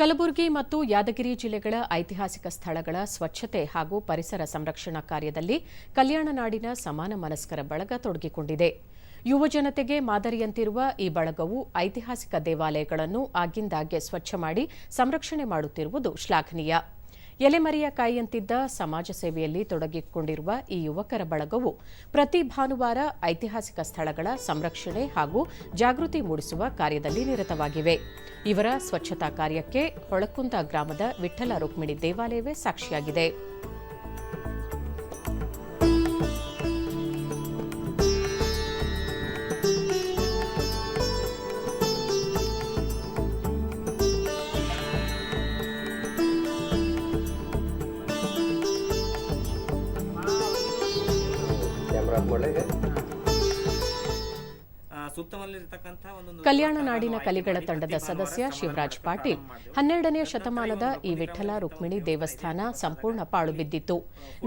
ಕಲಬುರಗಿ ಮತ್ತು ಯಾದಗಿರಿ ಜಿಲ್ಲೆಗಳ ಐತಿಹಾಸಿಕ ಸ್ಥಳಗಳ ಸ್ವಚ್ಛತೆ ಹಾಗೂ ಪರಿಸರ ಸಂರಕ್ಷಣಾ ಕಾರ್ಯದಲ್ಲಿ ಕಲ್ಯಾಣ ನಾಡಿನ ಸಮಾನ ಮನಸ್ಕರ ಬಳಗ ತೊಡಗಿಕೊಂಡಿದೆ. ಯುವ ಜನತೆಗೆ ಮಾದರಿಯಂತಿರುವ ಈ ಬಳಗವು ಐತಿಹಾಸಿಕ ದೇವಾಲಯಗಳನ್ನು ಆಗಿಂದಾಗ್ಗೆ ಸ್ವಚ್ಛ ಮಾಡಿ ಸಂರಕ್ಷಣೆ ಮಾಡುತ್ತಿರುವುದು ಶ್ಲಾಘನೀಯ. ಎಲೆಮರೆಯ ಕಾಯಿಯಂತಿದ್ದ ಸಮಾಜ ಸೇವೆಯಲ್ಲಿ ತೊಡಗಿಕೊಂಡಿರುವ ಈ ಯುವಕರ ಬಳಗವು ಪ್ರತಿ ಭಾನುವಾರ ಐತಿಹಾಸಿಕ ಸ್ಥಳಗಳ ಸಂರಕ್ಷಣೆ ಹಾಗೂ ಜಾಗೃತಿ ಮೂಡಿಸುವ ಕಾರ್ಯದಲ್ಲಿ ನಿರತವಾಗಿವೆ. ಇವರ ಸ್ವಚ್ಛತಾ ಕಾರ್ಯಕ್ಕೆ ಹೊಳಕುಂದ ಗ್ರಾಮದ ವಿಠಲ ರುಕ್ಮಿಣಿ ದೇವಾಲಯವೇ ಸಾಕ್ಷಿಯಾಗಿದೆ. നമ്മളെ ಕಲ್ಯಾಣ ನಾಡಿನ ಕಲಿಗಳ ತಂಡದ ಸದಸ್ಯ ಶಿವರಾಜ್ ಪಾಟೀಲ್. ಹನ್ನೆರಡನೇ ಶತಮಾನದ ಈ ವಿಠ್ಠಲ ರುಕ್ಮಿಣಿ ದೇವಸ್ಥಾನ ಸಂಪೂರ್ಣ ಪಾಳು ಬಿದ್ದಿತ್ತು.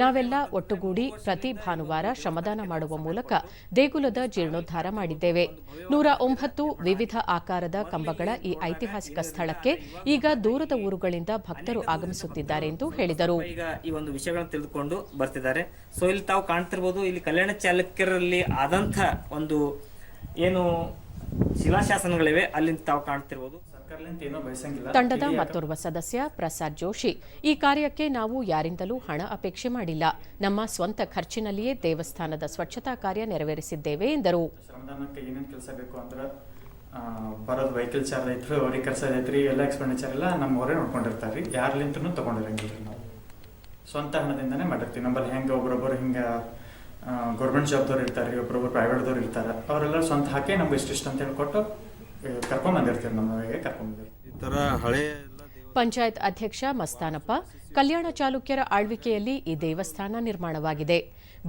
ನಾವೆಲ್ಲ ಒಟ್ಟುಗೂಡಿ ಪ್ರತಿ ಭಾನುವಾರ ಶ್ರಮದಾನ ಮಾಡುವ ಮೂಲಕ ದೇಗುಲದ ಜೀರ್ಣೋದ್ಧಾರ ಮಾಡಿದ್ದೇವೆ. ನೂರ ಒಂಬತ್ತು ವಿವಿಧ ಆಕಾರದ ಕಂಬಗಳ ಈ ಐತಿಹಾಸಿಕ ಸ್ಥಳಕ್ಕೆ ಈಗ ದೂರದ ಊರುಗಳಿಂದ ಭಕ್ತರು ಆಗಮಿಸುತ್ತಿದ್ದಾರೆ ಎಂದು ಹೇಳಿದರು. ಈ ಒಂದು ವಿಷಯಗಳನ್ನು ತಿಳಿದುಕೊಂಡು ಬರ್ತಿದ್ದಾರೆ. ಸೊ ಇಲ್ಲಿ ತಾವು ಕಾಣ್ತಿರ್ಬೋದು ಇಲ್ಲಿ ಕಲ್ಯಾಣ ಚಾಲುಕ್ಯರಲ್ಲಿ ಆದಂತಹ ಒಂದು ಏನು ಶಿಲಾಶಾಸನಗಳಿವೆ ಅಲ್ಲಿ ತಾವು ಕಾಣ್ತಿರ್ಬೋದು. ತಂಡದ ಮತ್ತೋರ್ವ ಸದಸ್ಯ ಪ್ರಸಾದ್ ಜೋಶಿ ಈ ಕಾರ್ಯಕ್ಕೆ ನಾವು ಯಾರಿಂದಲೂ ಹಣ ಅಪೇಕ್ಷೆ ಮಾಡಿಲ್ಲ. ನಮ್ಮ ಸ್ವಂತ ಖರ್ಚಿನಲ್ಲಿಯೇ ದೇವಸ್ಥಾನದ ಸ್ವಚ್ಛತಾ ಕಾರ್ಯ ನೆರವೇರಿಸಿದ್ದೇವೆ ಎಂದರು. ಶ್ರಮದಾನಕ್ಕೆ ಏನೇನು ಕೆಲಸ ಬೇಕು ಅಂದ್ರೆ ಬರೋದು ವೆಹಿಕಲ್ ಚಾರ್ಜ್ ಐತ್ರಿ ಅವ್ರಿಗೆ ಕೆಲಸ ಐತ್ರಿ ಎಲ್ಲ ಎಕ್ಸ್ಪೆಂಡಿಚರ್ ಎಲ್ಲ ನಮ್ಮವರೇ ನೋಡ್ಕೊಂಡಿರ್ತಾರೆ ರೀ ಯಾರ್ಲಿಂತನೂ ತೊಗೊಂಡಿರಂಗಿಲ್ಲ ರೀ ನಾವು. ಸ್ವಂತ ಹಣದಿಂದನೇ ಮಾಡಿರ್ತೀವಿ. ನಮ್ಮಲ್ಲಿ ಹೆಂಗೆ ಒಬ್ರೊಬ್ಬರು ಹಿಂಗೆ ಗೌರ್ಮೆಂಟ್ ಜಾಬ್ದವ್ರು ಇರ್ತಾರೆ ರೀ ಒಬ್ರೊಬ್ರು ಪ್ರೈವೇಟ್ದವ್ರು ಇರ್ತಾರೆ ಅವರೆಲ್ಲ ಸ್ವಂತ ಹಾಕಿ ನಮ್ಗೆ ಇಷ್ಟಿಷ್ಟು ಅಂತ ಹೇಳ್ಕೊಟ್ಟು ಕರ್ಕೊಂಬಂದಿರ್ತೀವಿ ನಮಗೆ ಕರ್ಕೊಂಬಂದಿರ್ತೀವಿ ಈ ಥರ ಹಳೆ ಎಲ್ಲ ಪಂಚಾಯತ್ ಅಧ್ಯಕ್ಷ ಮಸ್ತಾನಪ್ಪ ಕಲ್ಯಾಣ ಚಾಲುಕ್ಯರ ಆಳ್ವಿಕೆಯಲ್ಲಿ ಈ ದೇವಸ್ಥಾನ ನಿರ್ಮಾಣವಾಗಿದೆ.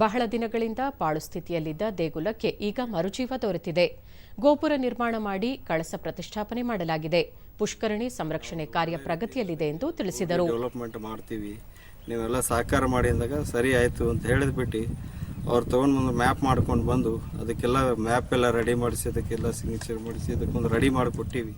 ಬಹಳ ದಿನಗಳಿಂದ ಪಾಳು ಸ್ಥಿತಿಯಲ್ಲಿದ್ದ ದೇಗುಲಕ್ಕೆ ಈಗ ಮರುಜೀವ ದೊರೆತಿದೆ. ಗೋಪುರ ನಿರ್ಮಾಣ ಮಾಡಿ ಕಳಸ ಪ್ರತಿಷ್ಠಾಪನೆ ಮಾಡಲಾಗಿದೆ. ಪುಷ್ಕರಣಿ ಸಂರಕ್ಷಣೆ ಕಾರ್ಯ ಪ್ರಗತಿಯಲ್ಲಿದೆ ಎಂದು ತಿಳಿಸಿದರು. ಡೆವಲಪ್ಮೆಂಟ್ ಮಾಡ್ತೀವಿ. ನೀವೆಲ್ಲ ಸಹಕಾರ ಮಾಡಿ ಅಂದಾಗ ಸರಿ ಆಯಿತು ಅಂತ ಹೇಳಿದ್ಬಿಟ್ಟು ಅವ್ರು ತೊಗೊಂಡು ಬಂದು ಮ್ಯಾಪ್ ಮಾಡ್ಕೊಂಡು ಬಂದು ಅದಕ್ಕೆಲ್ಲ ಮ್ಯಾಪ್ ಎಲ್ಲ ರೆಡಿ ಮಾಡಿಸಿ, ಅದಕ್ಕೆಲ್ಲ ಸಿಗ್ನೇಚರ್ ಮಾಡಿಸಿ ಅದಕ್ಕೊಂದು ರೆಡಿ ಮಾಡಿಕೊಟ್ಟಿವಿ.